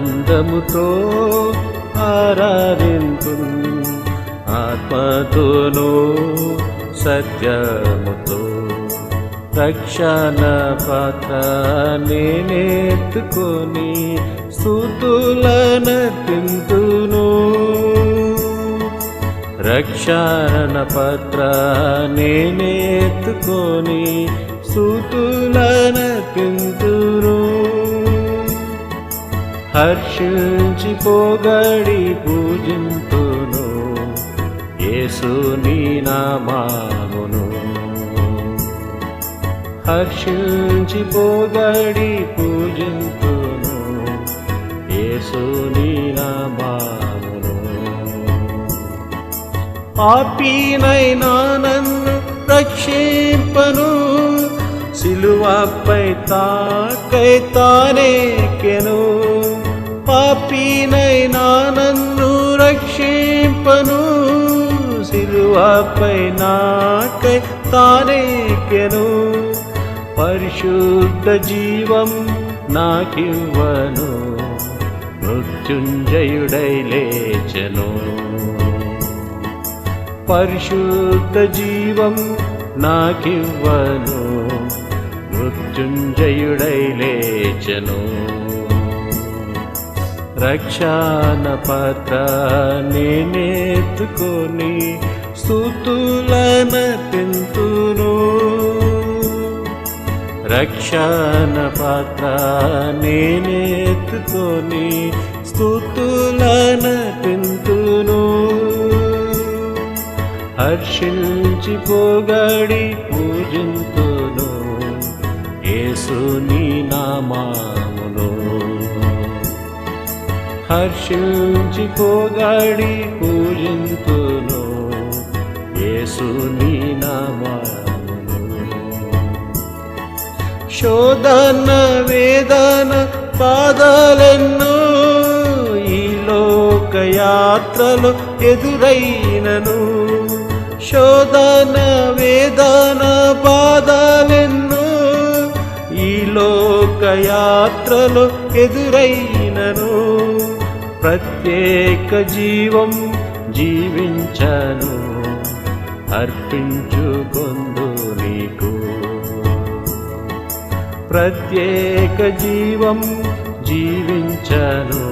ఆనందముతో ఆరాధింతు ఆత్మతోనూ సత్యముతో రక్షణ పాత్ర నేనెత్తుకొని స్థుతులన తింతును రక్షణ పత్ర నేనెత్తుకొని సుతులన తింతును హర్షించి పోగడి పూజింతును యేసుని నామామును. హర్షించి పోగడి పూజింతును యేసుని నామామును. పాపీనైనా నన్ను రక్షింపను. సిలువపై తాకై తానేకెను పాపీనైనా నన్ను రక్షింపను సిలువపై నాకై తానేకెను పరిశుద్ధ జీవం నాకివ్వను మృత్యుంజయుడై లేచను. పరిశుద్ధ జీవం నాకివ్వను మృత్యుంజయుడై లేచను. రక్షణ పత్రాన్ని నేర్చుకొని స్థుతులన తింతును. రక్షణ పత్రాన్ని నేర్చుకొని స్థుతులన తింతును. హర్షించి పొగడి పూజింతును. యేసుని నామామును హర్షించి పోగడి పూజింతును. యేసుని నామామును. శోధన వేదన బాధలెన్నో ఈ లోక యాత్రలో ఎదురైనను. శోధన వేదన బాధలెన్నో ఈ లోక యాత్రలో ఎదురైనను. ప్రత్యేక జీవం జీవించను అర్పించుకొందు నీకు. ప్రత్యేక జీవం జీవించను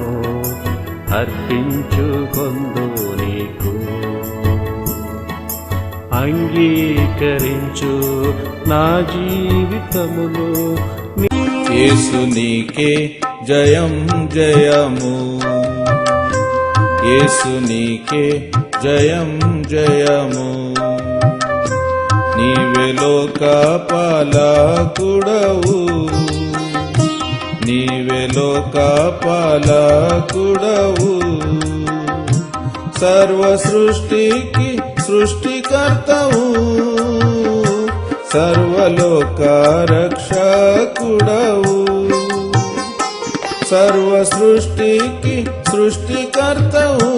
అర్పించుకొందు నీకు. అంగీకరించు నా జీవితములో యేసు నీకే జయం జయము. యేసు నీకే జయం జయము. నీవే లోక పాలకుడవు నీవే లోక పాలకుడవు సర్వ సృష్టికి సృష్టికర్తవు. సర్వలోక రక్షకుడవు సర్వ సృష్టికి సృష్టికర్తవు.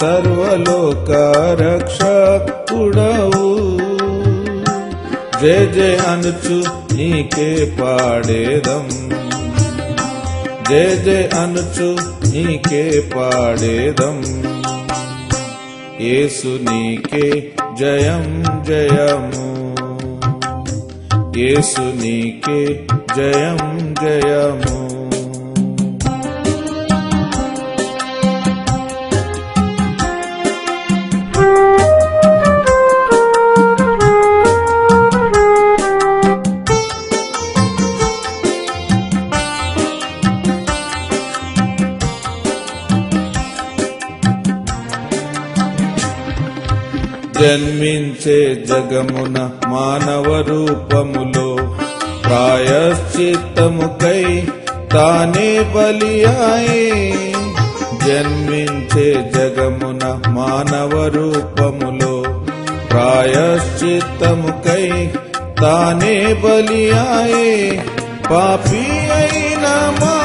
సర్వలోక రక్షకుడవు జయ జయ అనుచు నీకే పాడేదం. జయ జయ అనుచు నీకే పాడేదం. ఏసు నీకే జయం జయము. ఏసు నీకే జయం జయము. జన్మించే జగమున మానవ రూపములో ప్రాయశ్చిత్తముకై తానే బలియాయి. జన్మించే జగమున మానవ రూపములో ప్రాయశ్చిత్తముకై తానే బలియాయి. పాపి అయిన మానవుని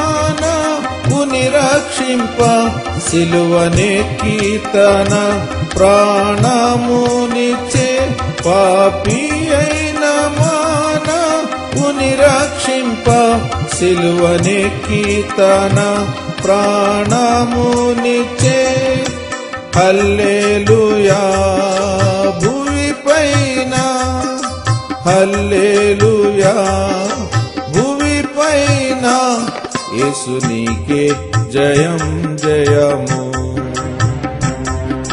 రక్షింప సిలువనే కీర్తన ప్రాణమునిచ్చే పాపి అయిన మానవుని రక్షింప సిలువనే కీర్తన ప్రాణమునిచ్చే హల్లేలుయా భూమి పైన. హల్లేలుయా భూమి పైన. యేసునికే జయం జయము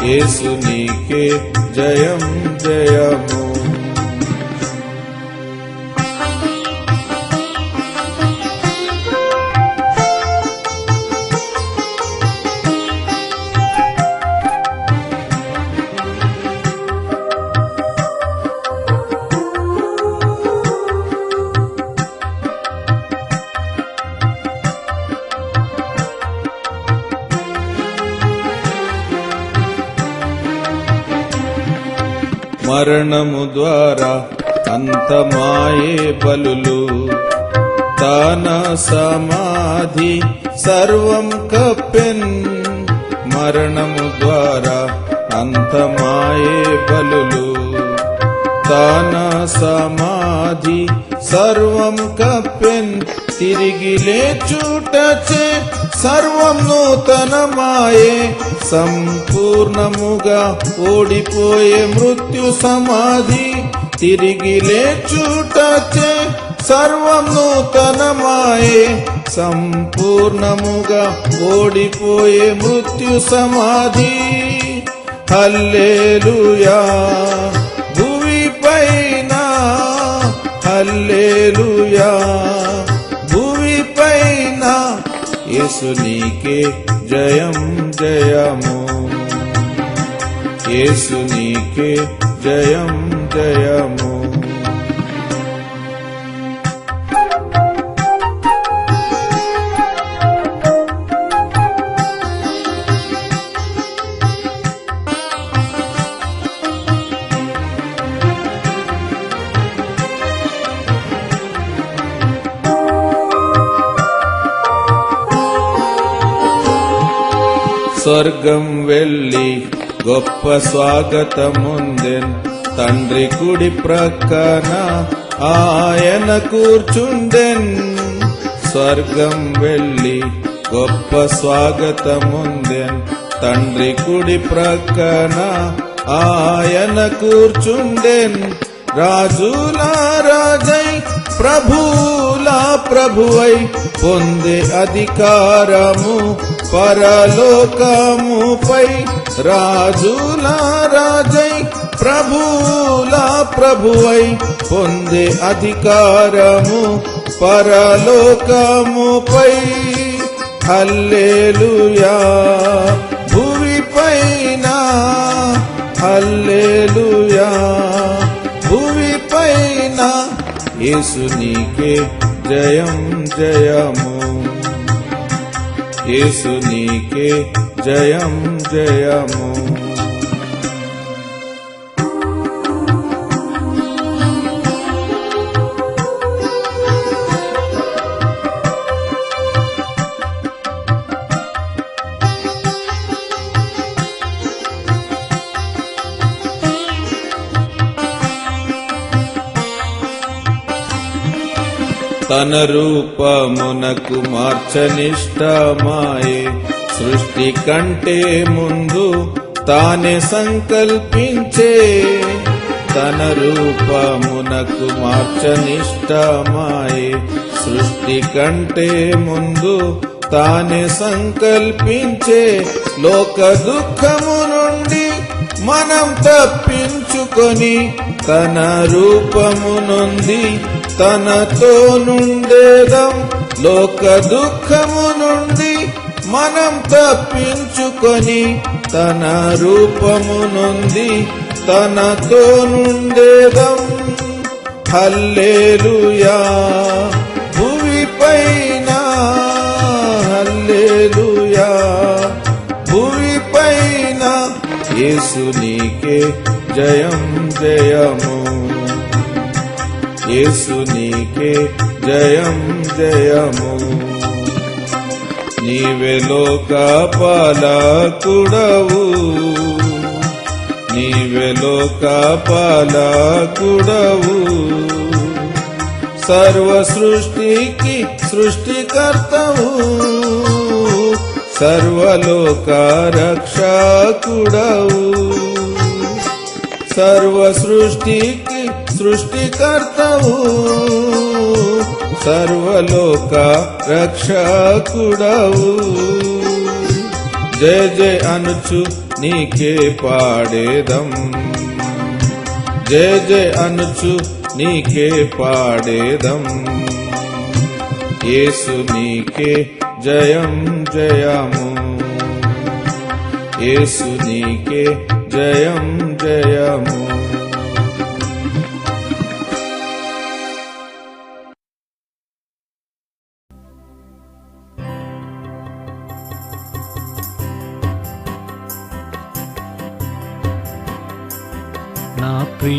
యేసునికే జయం జయము మరణము ద్వారా అంతమాయే బలులు. తాన సమాధి సర్వం కప్పెన్. మరణము ద్వారా అంతమాయే బలులు. తాన సమాధి సర్వం కప్పెన్. తిరిగి లేచుటచే సర్వం నూతనమాయే సంపూర్ణముగా ఓడిపోయే మృత్యు సమాధి. తిరిగి లేచుటచే సర్వం నూతనమాయే సంపూర్ణముగా ఓడిపోయే మృత్యు సమాధి. హల్లేలుయా. భూమి పైన హల్లేలుయా. యేసునికే జయం జయము యేసునికే జయం జయము స్వర్గం వెళ్ళి గొప్ప స్వాగతముందెన్. తండ్రి కుడి ప్రక్కన ఆయన కూర్చుండెన్. స్వర్గం వెళ్ళి గొప్ప స్వాగతముందెన్. తండ్రి కుడి ప్రక్కన ఆయన కూర్చుండెన్. రాజులా రాజై ప్రభులా ప్రభువై పొందే అధికారము పరలోకముపై రాజుల రాజై ప్రభులా ప్రభువై పొందే అధికారము పరలోకముపై. హల్లేలుయా! భూమి పైన హల్లేలుయా! భూమి పైన యేసునికే జయం జయము. యేసునికే జయం జయము తన రూపమునకు మార్చనిష్టమాయే. సృష్టి కంటే ముందు తానే సంకల్పించే. తన రూపమునకు మార్చనిష్టమాయే. సృష్టి కంటే ముందు తానే సంకల్పించే. లోక దుఃఖము నుండి మనం తప్పించుకొని తన రూపము నుండి తనతో నుండేదం లోక దుఃఖము నుండి మనం తప్పించుకొని తన రూపము నుండి తనతో నుండేదం హల్లేలుయా భూమి పైన హల్లేలుయా భూమి పైన యేసునికే జయం జయము. యేసు నీకే జయం జయము. నీవే లోక పాలకుడవు నీవే లోక పాలకుడవు సర్వ సృష్టికి సృష్టికర్తవు. సర్వలోక రక్షకుడవు సర్వ సృష్టికి సృష్టికర్తవు సర్వలోక రక్షకుడవు. జయ జయ అనుచు నీకే పాడేదం. జయ జయ అనుచు నీకే పాడేదం. యేసు నీకే జయం జయము. యేసు నీకే జయం జయము.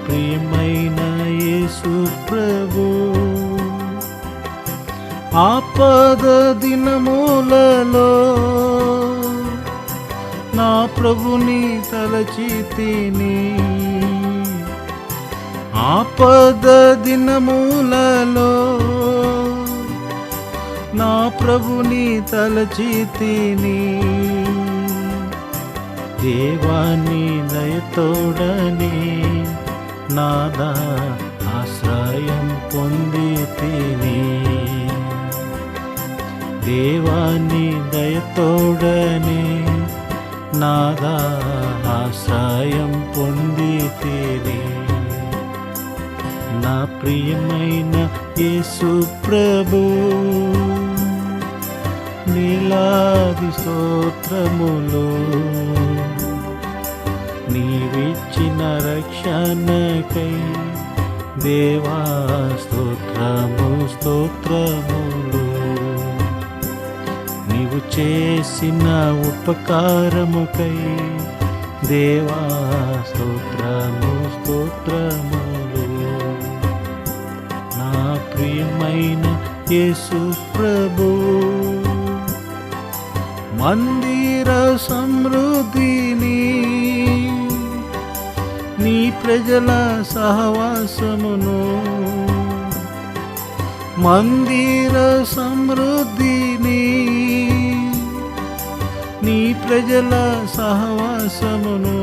ప్రియమైన యేసు ప్రభు ఆపద దినములలో నా ప్రభుని తలచి తిని ఆపద దినములలో నా ప్రభుని తలచి తిని దేవాని దయతోడని నాదా ఆశ్రయం పొంది తిని దేవాన్ని దయతోడని నాదా ఆశ్రయం పొంది తిని నా ప్రియమైన యేసు ప్రభు నీలాది స్తోత్రములు నీవిచ్చిన రక్షణకై దేవా స్తోత్రము స్తోత్రములు. నీవు చేసిన ఉపకారముకై దేవా స్తోత్రము స్తోత్రములు. నా ప్రియమైన యేసు ప్రభు మందిర సమృద్ధిని ప్రజల సహవాసమును. మందిర సమృద్ధిని నీ ప్రజల సహవాసమును.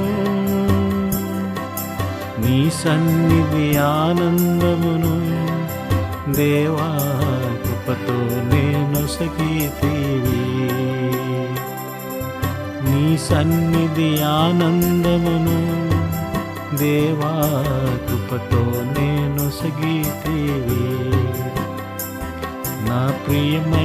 నీ సన్నిధి ఆనందమును దేవా కృపతో నేను సఖీతివి నీ సన్నిధి ఆనందమును దేవా కృపతో నేను సగీతివి నా ప్రియమైన